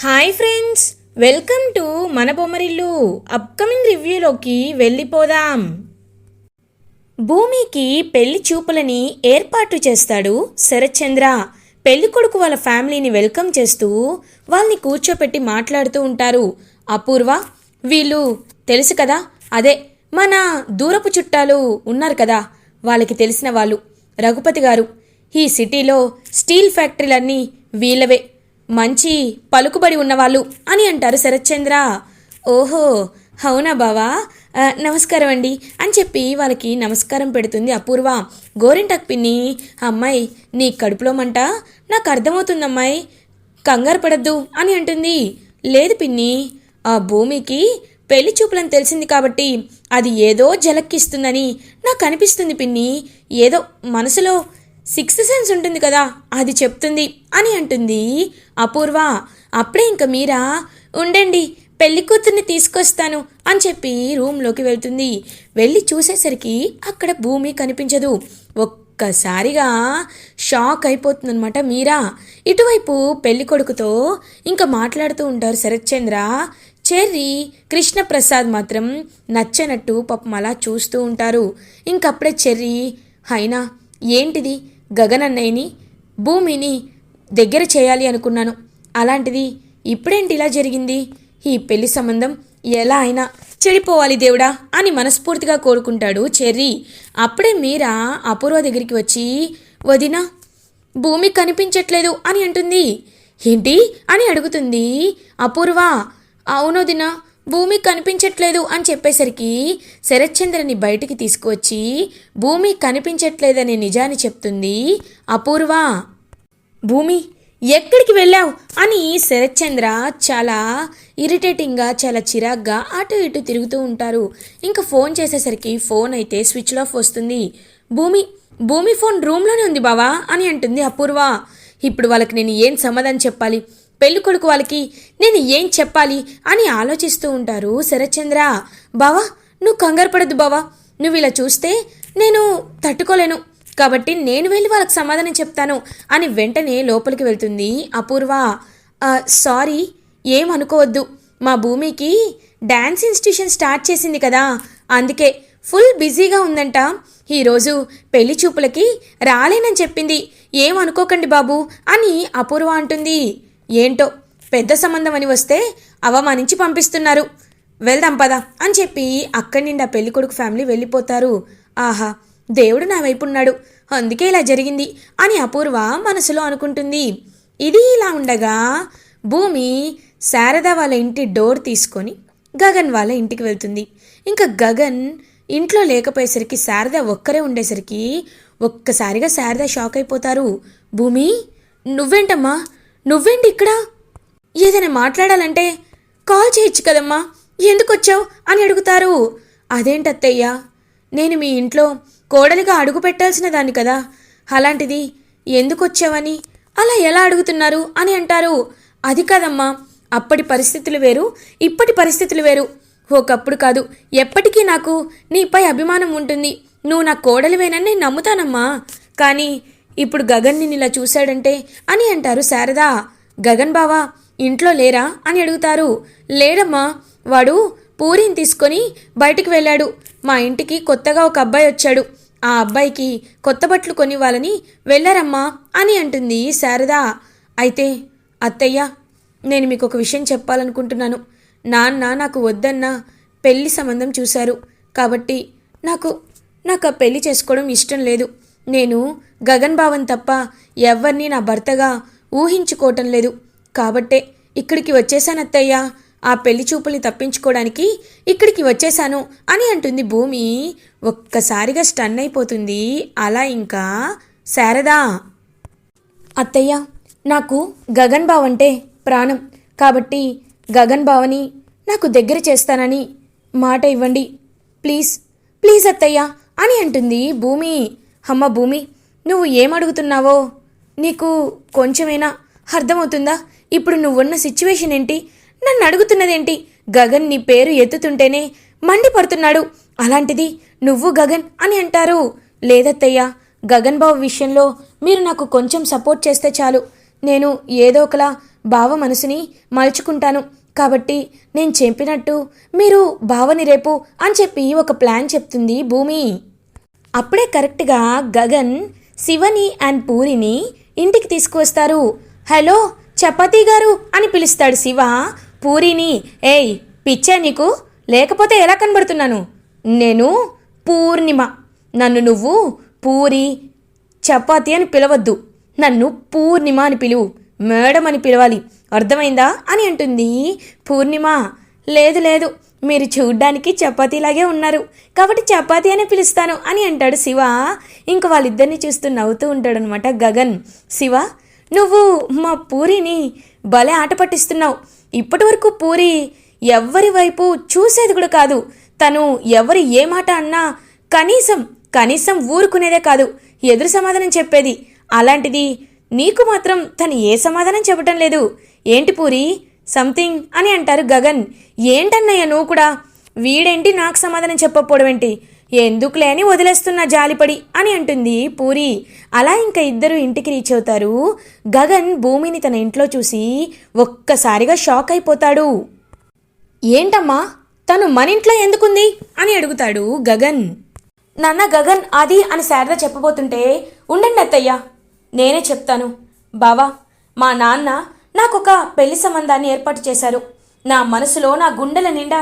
Hi friends welcome to మన Bommarillu upcoming రివ్యూలోకి వెళ్ళిపోదాం. భూమికి పెళ్ళి చూపులని ఏర్పాటు చేస్తాడు శరత్చంద్ర. పెళ్ళి కొడుకు వాళ్ళ ఫ్యామిలీని వెల్కమ్ చేస్తూ వాళ్ళని కూర్చోపెట్టి మాట్లాడుతూ ఉంటారు. అపూర్వ వీళ్ళు తెలుసు కదా? అదే మన దూరపు చుట్టాలు ఉన్నారు కదా? వాళ్ళకి తెలిసిన వాళ్ళు రఘుపతి గారు. ఈ సిటీలో స్టీల్ ఫ్యాక్టరీలన్నీ వీళ్ళవే. మంచి పలుకుబడి ఉన్నవాళ్ళు అని అంటారు శరత్చంద్ర. ఓహో అవునా బావా? నమస్కారం అండి. అని చెప్పి వాళ్ళకి నమస్కారం పెడుతుంది అపూర్వ. గోరింటక్ పిన్ని అమ్మాయి నీ కడుపులో మంట? నాకు అర్థమవుతుంది అమ్మాయి కంగారు పడద్దు అని అంటుంది. లేదు పిన్ని ఆ భూమికి పెళ్ళి చూపులని తెలిసింది కాబట్టి అది ఏదో జలక్కిస్తుందని నాకు అనిపిస్తుంది పిన్ని. ఏదో మనసులో సిక్స్త్ సెన్స్ ఉంటుంది కదా అది చెప్తుంది అని అంటుంది. అపూర్వ అప్పుడే ఇంక మీరా ఉండండి పెళ్ళి కూతుర్ని తీసుకొస్తాను అని చెప్పి రూమ్లోకి వెళ్తుంది. వెళ్ళి చూసేసరికి అక్కడ భూమి కనిపించదు. ఒక్కసారిగా షాక్ అయిపోతుందన్నమాట మీరా. ఇటువైపు పెళ్ళి కొడుకుతో ఇంకా మాట్లాడుతూ ఉంటారు శరత్చంద్ర. చెర్రి కృష్ణప్రసాద్ మాత్రం నచ్చనట్టు పాపం అలా చూస్తూ ఉంటారు. ఇంకప్పుడే చెర్రి అయినా ఏంటిది? గగనన్నయ్యని భూమిని దగ్గర చేయాలి అనుకున్నాను. అలాంటిది ఇప్పుడేంటి ఇలా జరిగింది? ఈ పెళ్ళి సంబంధం ఎలా అయినా చెడిపోవాలి దేవుడా అని మనస్ఫూర్తిగా కోరుకుంటాడు చెర్రీ. అప్పుడే మీరా అపూర్వ దగ్గరికి వచ్చి వదినా భూమి కనిపించట్లేదు అని అంటుంది. ఏంటి? అని అడుగుతుంది అపూర్వ. అవునోదినా భూమి కనిపించట్లేదు అని చెప్పేసరికి శరత్చంద్రని బయటికి తీసుకువచ్చి భూమి కనిపించట్లేదనే నిజాన్ని చెప్తుంది అపూర్వ. భూమి ఎక్కడికి వెళ్ళావు? అని శరత్చంద్ర చాలా ఇరిటేటింగ్గా చాలా చిరాగ్గా అటు ఇటు తిరుగుతూ ఉంటారు. ఇంకా ఫోన్ చేసేసరికి ఫోన్ అయితే స్విచ్ ఆఫ్ వస్తుంది. భూమి భూమి ఫోన్ రూమ్లోనే ఉంది బావా అని అంటుంది అపూర్వ. ఇప్పుడు వాళ్ళకి నేను ఏం సమాధానం చెప్పాలి? పెళ్ళి కొడుకు వాళ్ళకి నేను ఏం చెప్పాలి అని ఆలోచిస్తూ ఉంటారు శరత్చంద్ర. బావా నువ్వు కంగారు పడద్దు బావా. నువ్వు ఇలా చూస్తే నేను తట్టుకోలేను. కాబట్టి నేను వెళ్ళి వాళ్ళకి సమాధానం చెప్తాను అని వెంటనే లోపలికి వెళ్తుంది అపూర్వ. సారీ ఏమనుకోవద్దు మా భూమికి డ్యాన్స్ ఇన్స్టిట్యూషన్ స్టార్ట్ చేసింది కదా. అందుకే ఫుల్ బిజీగా ఉందంట. ఈరోజు పెళ్ళి చూపులకి రాలేనని చెప్పింది. ఏమనుకోకండి బాబు అని అపూర్వ అంటుంది. ఏంటో పెద్ద సంబంధం అని వస్తే అవమానించి పంపిస్తున్నారు. వెళ్దాం పదా అని చెప్పి అక్కడి నుండి ఆ పెళ్ళి కొడుకు ఫ్యామిలీ వెళ్ళిపోతారు. ఆహా దేవుడు నా వైపు ఉన్నాడు. అందుకే ఇలా జరిగింది అని అపూర్వ మనసులో అనుకుంటుంది. ఇది ఇలా ఉండగా భూమి శారద వాళ్ళ ఇంటి డోర్ తీసుకొని గగన్ వాళ్ళ ఇంటికి వెళ్తుంది. ఇంకా గగన్ ఇంట్లో లేకపోయేసరికి శారద ఒక్కరే ఉండేసరికి ఒక్కసారిగా శారద షాక్ అయిపోతారు. భూమి నువ్వేంటమ్మా? నువ్వేంటి ఇక్కడ? ఏదైనా మాట్లాడాలంటే కాల్ చేయొచ్చు కదమ్మా. ఎందుకు వచ్చావు అని అడుగుతారు. అదేంటత్తయ్యా? నేను మీ ఇంట్లో కోడలిగా అడుగు పెట్టాల్సిన దాన్ని కదా. అలాంటిది ఎందుకు వచ్చావని అలా ఎలా అడుగుతున్నారు అని అంటారు. అది కాదమ్మా. అప్పటి పరిస్థితులు వేరు ఇప్పటి పరిస్థితులు వేరు. ఒకప్పుడు కాదు ఎప్పటికీ నాకు నీపై అభిమానం ఉంటుంది. నువ్వు నా కోడలివేనని నేను నమ్ముతానమ్మా. కానీ ఇప్పుడు గగన్ ఇలా చూశాడంటే అని అంటారు శారదా. గగన్ బావా ఇంట్లో లేరా అని అడుగుతారు. లేడమ్మా వాడు పూరిని తీసుకొని బయటికి వెళ్ళాడు. మా ఇంటికి కొత్తగా ఒక అబ్బాయి వచ్చాడు. ఆ అబ్బాయికి కొత్త బట్టలు కొనివ్వాలని వెళ్ళారమ్మా అని అంటుంది శారదా. అయితే అత్తయ్య నేను మీకు ఒక విషయం చెప్పాలనుకుంటున్నాను. నాన్న నాకు వద్దన్న పెళ్ళి సంబంధం చూశారు. కాబట్టి నాకు నాకు ఆ పెళ్ళి చేసుకోవడం ఇష్టం లేదు. నేను గగన్ భావన్ తప్ప ఎవరిని నా భర్తగా ఊహించుకోవటం లేదు. కాబట్టే ఇక్కడికి వచ్చేసాను ఆ పెళ్ళి చూపుల్ని తప్పించుకోవడానికి ఇక్కడికి వచ్చేసాను అని అంటుంది భూమి. ఒక్కసారిగా స్టన్ అయిపోతుంది. అలా ఇంకా శారదా. అత్తయ్య నాకు గగన్ బావ్ అంటే ప్రాణం. కాబట్టి గగన్ బావని నాకు దగ్గర చేస్తానని మాట ఇవ్వండి. ప్లీజ్ ప్లీజ్ అత్తయ్య అని అంటుంది భూమి. అమ్మ భూమి నువ్వు ఏమడుగుతున్నావో? నీకు కొంచెమైనా అర్థమవుతుందా? ఇప్పుడు నువ్వున్న సిచ్యువేషన్ ఏంటి? నన్ను అడుగుతున్నదేంటి గగన్ నీ పేరు ఎత్తుతుంటేనే మండిపడుతున్నాడు. అలాంటిది నువ్వు గగన్ అని అంటారు. లేదత్తయ్య గగన్ బాబు విషయంలో మీరు నాకు కొంచెం సపోర్ట్ చేస్తే చాలు. నేను ఏదో ఒకలా బావ మనసుని మలుచుకుంటాను. కాబట్టి నేను చెప్పినట్టు మీరు బావని రేపు అని చెప్పి ఒక ప్లాన్ చెప్తుంది భూమి. అప్పుడే కరెక్ట్గా గగన్ శివని అండ్ పూరిని ఇంటికి తీసుకువస్తారు. హలో చపాతీ గారు అని పిలుస్తాడు శివ. పూరిని ఏయ్ పిచ్చా నీకు? లేకపోతే ఎలా కనబడుతున్నాను? నేను పూర్ణిమ. నన్ను నువ్వు పూరి చపాతి అని పిలవద్దు. నన్ను పూర్ణిమ అని పిలువు మేడం అని పిలవాలి. అర్థమైందా? అని అంటుంది. పూర్ణిమ లేదు లేదు. మీరు చూడ్డానికి చపాతీలాగే ఉన్నారు. కాబట్టి చపాతీ అనే పిలుస్తాను అని అంటాడు శివ. ఇంక వాళ్ళిద్దరిని చూస్తూ నవ్వుతూ ఉంటాడనమాట గగన్. శివ నువ్వు మా పూరిని భలే ఆట పట్టిస్తున్నావు. ఇప్పటి వరకు పూరి ఎవ్వరి వైపు చూసేది కూడా కాదు. తను ఎవరు ఏ మాట అన్నా కనీసం కనీసం ఊరుకునేదే కాదు. ఎదురు సమాధానం చెప్పేది. అలాంటిది నీకు మాత్రం తను ఏ సమాధానం చెప్పటం లేదు. ఏంటి పూరి? సంథింగ్ అని అంటారు గగన్. ఏంటన్నయ్య నువ్వు కూడా? వీడేంటి నాకు సమాధానం చెప్పపోవడమేంటి ఎందుకు ఎందుకులే అని వదిలేస్తున్నా జాలిపడి అని అంటుంది పూరి. అలా ఇంకా ఇద్దరు ఇంటికి రీచ్ అవుతారు. గగన్ భూమిని తన ఇంట్లో చూసి ఒక్కసారిగా షాక్ అయిపోతాడు. ఏంటమ్మా? తను మన ఇంట్లో ఎందుకుంది? అని అడుగుతాడు గగన్. నాన్న గగన్ అది అని శారద చెప్పబోతుంటే ఉండండి అత్తయ్య నేనే చెప్తాను. బావా మా నాన్న నాకొక పెళ్ళి సంబంధాన్ని ఏర్పాటు చేశారు. నా మనసులో నా గుండెల నిండా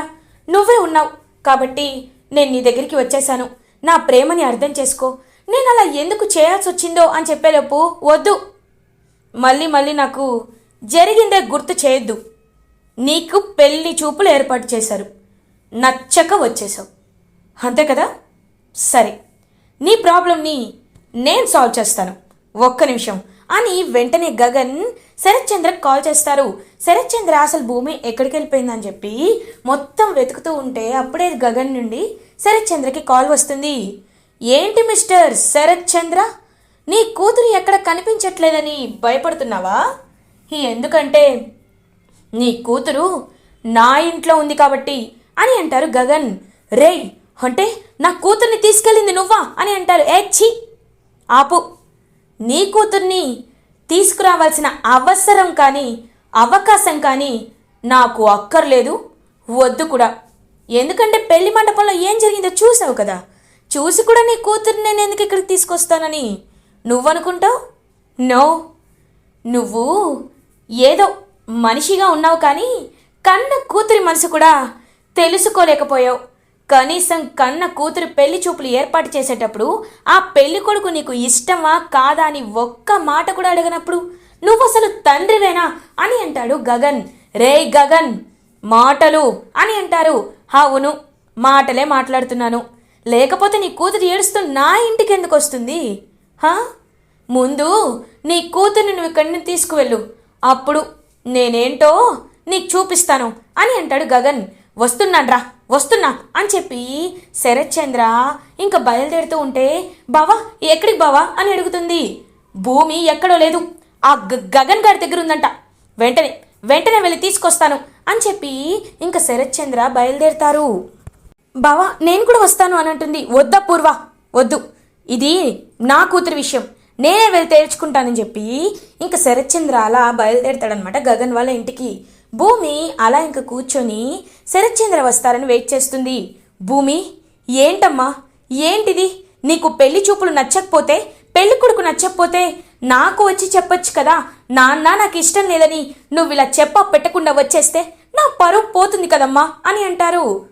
నువ్వే ఉన్నావు. కాబట్టి నేను నీ దగ్గరికి వచ్చేశాను. నా ప్రేమని అర్థం చేసుకో. నేను అలా ఎందుకు చేయాల్సి వచ్చిందో అని చెప్పేలోపు వద్దు. మళ్ళీ మళ్ళీ నాకు జరిగిందే గుర్తు చేయొద్దు. నీకు పెళ్ళి చూపులు ఏర్పాటు చేశారు. నచ్చక వచ్చేసావు అంతే కదా? సరే. నీ ప్రాబ్లంని నేను సాల్వ్ చేస్తాను. ఒక్క నిమిషం. అని వెంటనే గగన్ శరత్ చంద్రకి కాల్ చేస్తారు. శరత్ చంద్ర అసలు భూమి ఎక్కడికి వెళ్ళిపోయిందని చెప్పి మొత్తం వెతుకుతూ ఉంటే అప్పుడే గగన్ నుండి శరత్ చంద్రకి కాల్ వస్తుంది. ఏంటి మిస్టర్ శరత్ చంద్ర నీ కూతురు ఎక్కడ కనిపించట్లేదని భయపడుతున్నావా? ఎందుకంటే నీ కూతురు నా ఇంట్లో ఉంది కాబట్టి అని అంటారు గగన్. రేయ్ అంటే నా కూతుర్ని తీసుకెళ్ళింది నువ్వా? అని అంటారు. ఏ ఛీ! ఆపు. నీ కూతుర్ని తీసుకురావాల్సిన అవసరం కానీ అవకాశం కానీ నాకు అక్కర్లేదు. వద్దు కూడా. ఎందుకంటే పెళ్ళి మండపంలో ఏం జరిగిందో చూసావు కదా. చూసి కూడా నీ కూతుర్ని నేను ఎందుకు ఇక్కడికి తీసుకొస్తానని? నువ్వనుకుంటావు? నో. నువ్వు ఏదో మనిషిగా ఉన్నావు కానీ కన్న కూతురి మనసు కూడా తెలుసుకోలేకపోయావు. కనీసం కన్న కూతురు పెళ్ళి చూపులు ఏర్పాటు చేసేటప్పుడు ఆ పెళ్ళి కొడుకు నీకు ఇష్టమా కాదా అని ఒక్క మాట కూడా అడిగినప్పుడు నువ్వు అసలు తండ్రివేనా? అని అంటాడు గగన్. రే గగన్ మాటలు అని అంటారు. అవును మాటలే మాట్లాడుతున్నాను. లేకపోతే నీ కూతురు ఏడుస్తూ నా ఇంటికి ఎందుకు వస్తుంది? హా? ముందు నీ కూతుర్ని నువ్వు ఇక్కడి నుంచి తీసుకువెళ్ళు. అప్పుడు నేనేంటో నీకు చూపిస్తాను అని అంటాడు గగన్. వస్తున్నాడ్రా వస్తున్నా అని చెప్పి శరత్చంద్ర ఇంకా బయలుదేరుతూ ఉంటే బావా ఎక్కడికి బావా? అని అడుగుతుంది. భూమి ఎక్కడో లేదు. ఆ గ- గగన్ గారి దగ్గర ఉందంట వెంటనే వెంటనే వెళ్ళి తీసుకొస్తాను. అని చెప్పి ఇంకా శరత్చంద్ర బయలుదేరుతారు. బావా నేను కూడా వస్తాను అని అంటుంది. వద్దా పూర్వ? వద్దు. ఇది నా కూతురి విషయం. నేనే వెళ్ళి తేల్చుకుంటానని చెప్పి ఇంకా శరత్చంద్ర అలా బయలుదేరుతాడనమాట గగన్ వాళ్ళ ఇంటికి. భూమి అలా ఇంక కూర్చొని శరత్చంద్ర వస్తారని వెయిట్ చేస్తుంది. భూమి ఏంటమ్మా? ఏంటిది? నీకు పెళ్ళి చూపులు నచ్చకపోతే పెళ్ళి కొడుకు నచ్చకపోతే నాకు వచ్చి చెప్పొచ్చు కదా? నాన్న నాకు ఇష్టం లేదని నువ్వు ఇలా చెప్ప పెట్టకుండా వచ్చేస్తే నా పరువు పోతుంది కదమ్మా అని అంటారు.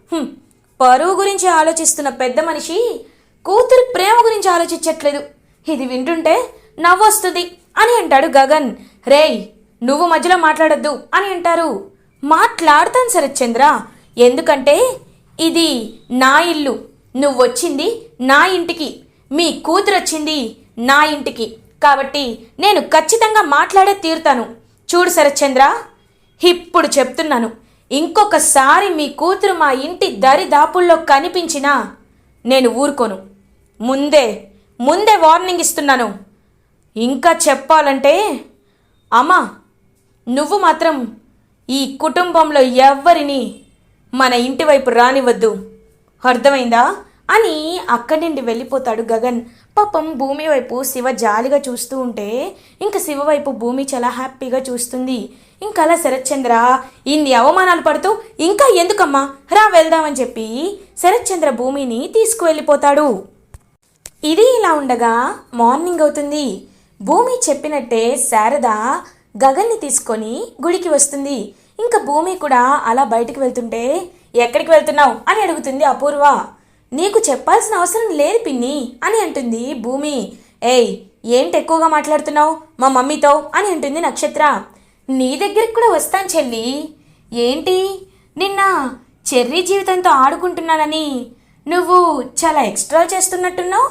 పరువు గురించి ఆలోచిస్తున్న పెద్ద మనిషి కూతురు ప్రేమ గురించి ఆలోచించట్లేదు. ఇది వింటుంటే నవ్వొస్తుంది అని అంటాడు గగన్. రేయ్ నువ్వు మధ్యలో మాట్లాడొద్దు అని అంటారు. మాట్లాడతాను శరత్చంద్ర. ఎందుకంటే ఇది నా ఇల్లు. నువ్వు వచ్చింది నా ఇంటికి. మీ కూతురు వచ్చింది నా ఇంటికి. కాబట్టి నేను ఖచ్చితంగా మాట్లాడే తీరుతాను. చూడు శరత్చంద్ర ఇప్పుడు చెప్తున్నాను. ఇంకొకసారి మీ కూతురు మా ఇంటి దరిదాపుల్లో కనిపించినా నేను ఊరుకోను. ముందే ముందే వార్నింగ్ ఇస్తున్నాను. ఇంకా చెప్పాలంటే అమ్మా నువ్వు మాత్రం ఈ కుటుంబంలో ఎవ్వరిని మన ఇంటి వైపు రానివ్వద్దు. అర్థమైందా? అని అక్కడి నుండి వెళ్ళిపోతాడు గగన్. పాపం భూమి వైపు శివ జాలిగా చూస్తూ ఉంటే ఇంకా శివ వైపు భూమి చాలా హ్యాపీగా చూస్తుంది. ఇంకా అలా శరత్చంద్ర ఇన్ని అవమానాలు పడుతూ ఇంకా ఎందుకమ్మా? రా వెళ్దామని చెప్పి శరత్చంద్ర భూమిని తీసుకువెళ్ళిపోతాడు. ఇది ఇలా ఉండగా మార్నింగ్ అవుతుంది. భూమి చెప్పినట్టే శారద గగన్ని తీసుకొని గుడికి వస్తుంది. ఇంకా భూమి కూడా అలా బయటికి వెళ్తుంటే ఎక్కడికి వెళ్తున్నావు? అని అడుగుతుంది అపూర్వ. నీకు చెప్పాల్సిన అవసరం లేదు పిన్ని అని అంటుంది భూమి. ఏయ్ ఏంటి ఎక్కువగా మాట్లాడుతున్నావు? మా మమ్మీతో? అని అంటుంది నక్షత్ర. నీ దగ్గరికి కూడా వస్తాను చెల్లి. ఏంటి? నిన్న చెర్రీ జీవితంతో ఆడుకుంటున్నానని నువ్వు చాలా ఎక్స్ట్రా చేస్తున్నట్టున్నావు?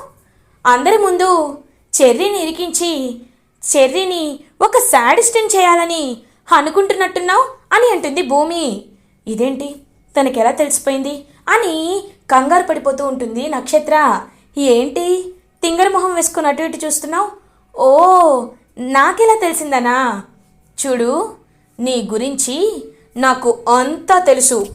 అందరి ముందు చెర్రీని ఇరికించి చెర్రీని ఒక శాడిస్టన్ చేయాలని అనుకుంటున్నట్టున్నావు అని అంటుంది భూమి. ఇదేంటి? తనకి ఎలా తెలిసిపోయింది? అని కంగారు పడిపోతూ ఉంటుంది నక్షత్ర. ఏంటి? తింగర మొహం వేసుకుని అటు ఇటు చూస్తున్నావు? ఓ నాకెలా తెలిసిందనా? చూడు నీ గురించి నాకు అంతా తెలుసు.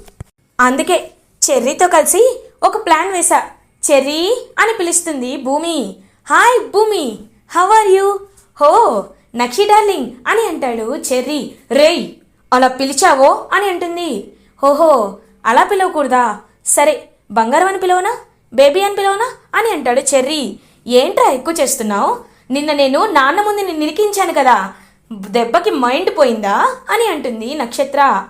అందుకే చెర్రీతో కలిసి ఒక ప్లాన్ వేశా. చెర్రీ అని పిలుస్తుంది భూమి. హాయ్ భూమి హవ్ ఆర్ యూ? హో నక్షి డార్లింగ్ అని అంటాడు చెర్రీ. రేయ్ అలా పిలిచావో అని అంటుంది. ఓహో అలా పిలవకూడదా? సరే బంగారం అని పిలవనా? బేబీ అని పిలవనా? అని అంటాడు చెర్రీ. ఏంట్రా ఎక్కువ చేస్తున్నావు? నిన్న నేను నాన్న ముందు నిన్ను నిరికించాను కదా. దెబ్బకి మైండ్ పోయిందా? అని అంటుంది నక్షత్ర.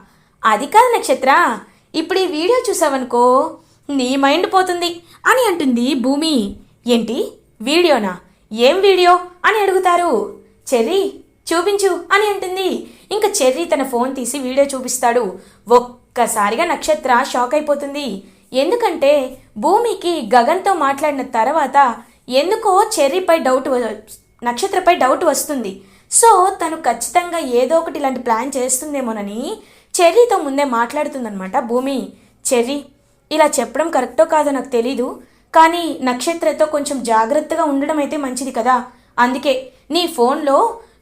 అది కాదు నక్షత్ర ఇప్పుడు ఈ వీడియో చూసావనుకో నీ మైండ్ పోతుంది అని అంటుంది భూమి. ఏంటి? వీడియోనా? ఏం వీడియో? అని అడుగుతారు. చెర్రీ చూపించు అని అంటుంది. ఇంకా చెర్రీ తన ఫోన్ తీసి వీడియో చూపిస్తాడు. ఒక్కసారిగా నక్షత్ర షాక్ అయిపోతుంది. ఎందుకంటే భూమికి గగన్తో మాట్లాడిన తర్వాత ఎందుకో చెర్రీపై డౌట్ వ- నక్షత్రపై డౌట్ వస్తుంది. సో తను ఖచ్చితంగా ఏదో ఒకటి ఇలాంటి ప్లాన్ చేస్తుందేమోనని చెర్రీతో ముందే మాట్లాడుతుందనమాట భూమి. చెర్రీ ఇలా చెప్పడం కరెక్టో కాదో నాకు తెలీదు. కానీ నక్షత్రతో కొంచెం జాగ్రత్తగా ఉండడం అయితే మంచిది కదా. అందుకే నీ ఫోన్లో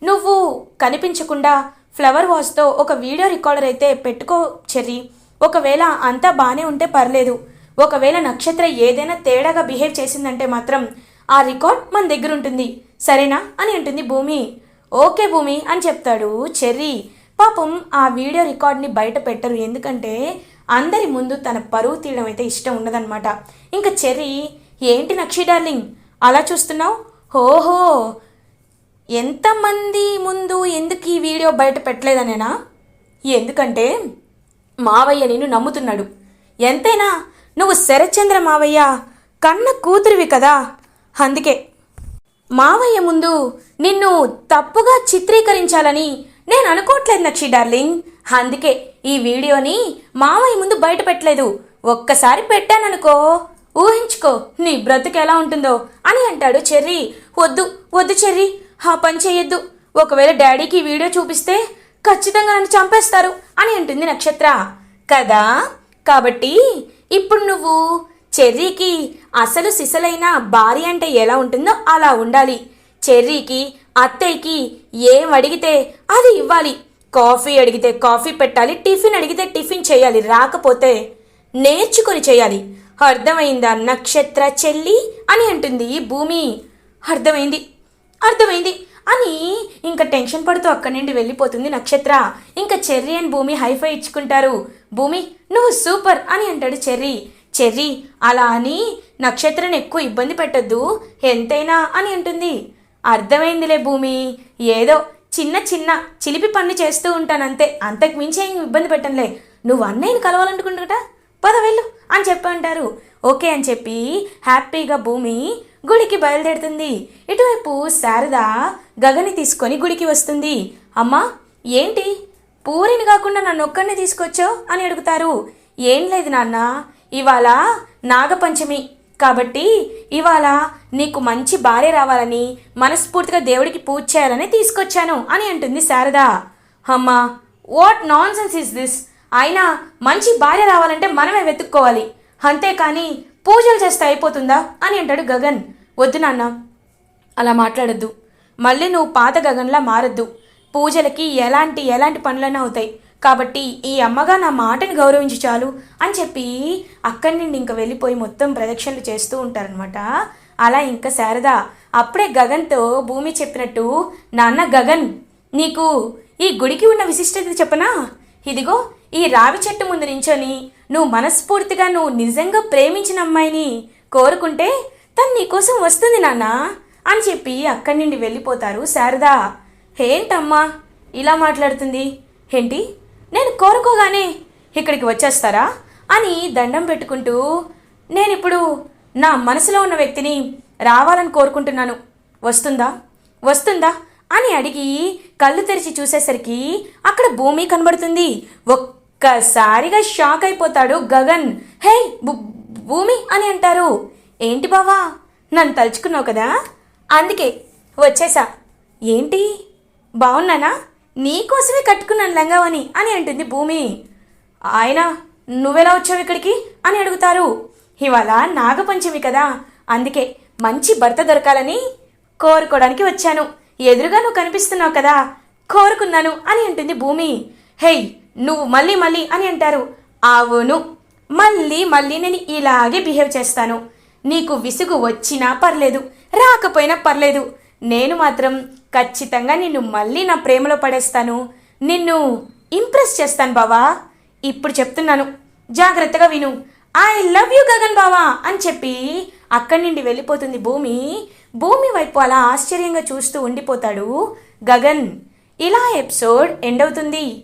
నువ్వు కనిపించకుండా ఫ్లవర్ వాచ్తో ఒక వీడియో రికార్డర్ అయితే పెట్టుకో చెర్రీ. ఒకవేళ అంతా బాగానే ఉంటే పర్లేదు. ఒకవేళ నక్షత్ర ఏదైనా తేడాగా బిహేవ్ చేసిందంటే మాత్రం ఆ రికార్డ్ మన దగ్గర ఉంటుంది. సరేనా అని అంటుంది భూమి. ఓకే భూమి అని చెప్తాడు చెర్రీ. పాపం ఆ వీడియో రికార్డ్ని బయట పెట్టరు. ఎందుకంటే అందరి ముందు తన పరువు తీయడం అయితే ఇష్టం ఉండదన్నమాట. ఇంకా చెర్రీ ఏంటి నక్షి డార్లింగ్? అలా చూస్తున్నావు? ఓహో ఎంతమంది ముందు ఎందుకు ఈ వీడియో బయట పెట్టలేదనేనా? ఎందుకంటే మావయ్య నిన్ను నమ్ముతున్నాడు. ఎంతైనా నువ్వు శరచంద్ర మావయ్య కన్న కూతురివి కదా? అందుకే మావయ్య ముందు నిన్ను తప్పుగా చిత్రీకరించాలని నేను అనుకోవట్లేదు నక్షి డార్లింగ్. అందుకే ఈ వీడియోని మావయ్య ముందు బయట పెట్టలేదు. ఒక్కసారి పెట్టాననుకో. ఊహించుకో నీ బ్రతుకు ఎలా ఉంటుందో అని అంటాడు చెర్రీ. వద్దు వద్దు చెర్రీ ఆ పని చేయొద్దు ఒకవేళ డాడీకి వీడియో చూపిస్తే ఖచ్చితంగా నన్ను చంపేస్తారు అని అంటుంది నక్షత్ర. కదా? కాబట్టి ఇప్పుడు నువ్వు చెర్రీకి అసలు సిసలైన భార్య అంటే ఎలా ఉంటుందో అలా ఉండాలి. చెర్రీకి అత్తయ్యకి ఏం అడిగితే అది ఇవ్వాలి. కాఫీ అడిగితే కాఫీ పెట్టాలి టిఫిన్ అడిగితే టిఫిన్ చేయాలి రాకపోతే నేర్చుకొని చేయాలి. అర్థమైందా? నక్షత్ర చెల్లి అని అంటుంది భూమి. అర్థమైంది. అర్థమైంది. అని ఇంకా టెన్షన్ పడుతూ అక్కడి నుండి వెళ్ళిపోతుంది నక్షత్ర. ఇంకా Cherry and Bhoomi high five ఇచ్చుకుంటారు. భూమి నువ్వు సూపర్ అని అంటాడు చెర్రీ. చెర్రీ అలా అని నక్షత్రను ఎక్కువ ఇబ్బంది పెట్టద్దు. ఎంతైనా అని అంటుంది. అర్థమైందిలే భూమి. ఏదో చిన్న చిన్న చిలిపి పనులు చేస్తూ ఉంటానంతే అంతకు మించి ఏం ఇబ్బంది పెట్టనులే. నువ్వు అన్నయ్యని కలవాలనుకుంటున్నట పద వెళ్ళు. అని చెప్పి అంటారు. ఓకే అని చెప్పి హ్యాపీగా భూమి గుడికి బయలుదేరుతుంది. ఇటువైపు శారద గగని తీసుకొని గుడికి వస్తుంది. అమ్మా ఏంటి? పూరిని కాకుండా నన్ను ఒక్కడిని తీసుకొచ్చావు అని అడుగుతారు. ఏం లేదు నాన్న ఇవాళ నాగపంచమి. కాబట్టి ఇవాళ నీకు మంచి భార్య రావాలని మనస్ఫూర్తిగా దేవుడికి పూజ చేయాలని తీసుకొచ్చాను అని అంటుంది శారద. అమ్మా what nonsense is this అయినా మంచి భార్య రావాలంటే మనమే వెతుక్కోవాలి. అంతేకాని పూజలు చేస్తే అయిపోతుందా? అని అంటాడు గగన్. వద్దు నాన్న అలా మాట్లాడొద్దు. మళ్ళీ నువ్వు పాత గగన్లా మారద్దు. పూజలకి ఎలాంటి ఎలాంటి పనులైనా అవుతాయి. కాబట్టి ఈ అమ్మగా నా మాటని గౌరవించి చాలు అని చెప్పి అక్కడి నుండి ఇంకా వెళ్ళిపోయి మొత్తం ప్రదక్షిణలు చేస్తూ ఉంటారనమాట అలా ఇంకా శారద అప్పుడే గగన్తో భూమి చెప్పినట్టు నాన్న గగన్ నీకు ఈ గుడికి ఉన్న విశిష్టత చెప్పనా? ఇదిగో ఈ రావి చెట్టు ముందు నించొని నువ్వు మనస్ఫూర్తిగా నువ్వు నిజంగా ప్రేమించిన అమ్మాయిని కోరుకుంటే తను నీకోసం వస్తుంది నాన్న అని చెప్పి అక్కడి నుండి వెళ్ళిపోతారు శారదా. ఏంటమ్మా? ఇలా మాట్లాడుతుంది? ఏంటి? నేను కోరుకోగానే ఇక్కడికి వచ్చేస్తారా? అని దండం పెట్టుకుంటూ నేనిప్పుడు నా మనసులో ఉన్న వ్యక్తిని రావాలని కోరుకుంటున్నాను. వస్తుందా? వస్తుందా? అని అడిగి కళ్ళు తెరిచి చూసేసరికి అక్కడ భూమి కనబడుతుంది. ఒక్కసారిగా షాక్ అయిపోతాడు గగన్. హే భూమి అని అంటారు. ఏంటి బావా? నన్ను తలుచుకున్నావు కదా? అందుకే వచ్చేసా. ఏంటి? బాగున్నానా నీకోసమే కట్టుకున్నాను లంగావని అని అంటుంది భూమి. ఆయన నువ్వెలా వచ్చావు ఇక్కడికి? అని అడుగుతారు. ఇవాళ నాగపంచమి కదా. అందుకే మంచి భర్త దొరకాలని కోరుకోవడానికి వచ్చాను. ఎదురుగా నువ్వు కనిపిస్తున్నావు కదా. కోరుకున్నాను అని అంటుంది భూమి. హేయ్ నువ్వు మళ్ళీ మళ్ళీ అని అంటారు. అవును మళ్ళీ మళ్ళీ నేను ఇలాగే బిహేవ్ చేస్తాను. నీకు విసుగు వచ్చినా పర్లేదు రాకపోయినా పర్లేదు. నేను మాత్రం ఖచ్చితంగా నిన్ను మళ్ళీ నా ప్రేమలో పడేస్తాను. నిన్ను ఇంప్రెస్ చేస్తాను బావా. ఇప్పుడు చెప్తున్నాను జాగ్రత్తగా విను. ఐ లవ్ యూ గగన్ బావా అని చెప్పి అక్కడి నుండి వెళ్ళిపోతుంది భూమి. భూమి వైపు అలా ఆశ్చర్యంగా చూస్తూ ఉండిపోతాడు గగన్. ఇలా ఎపిసోడ్ ఎండ్ అవుతుంది.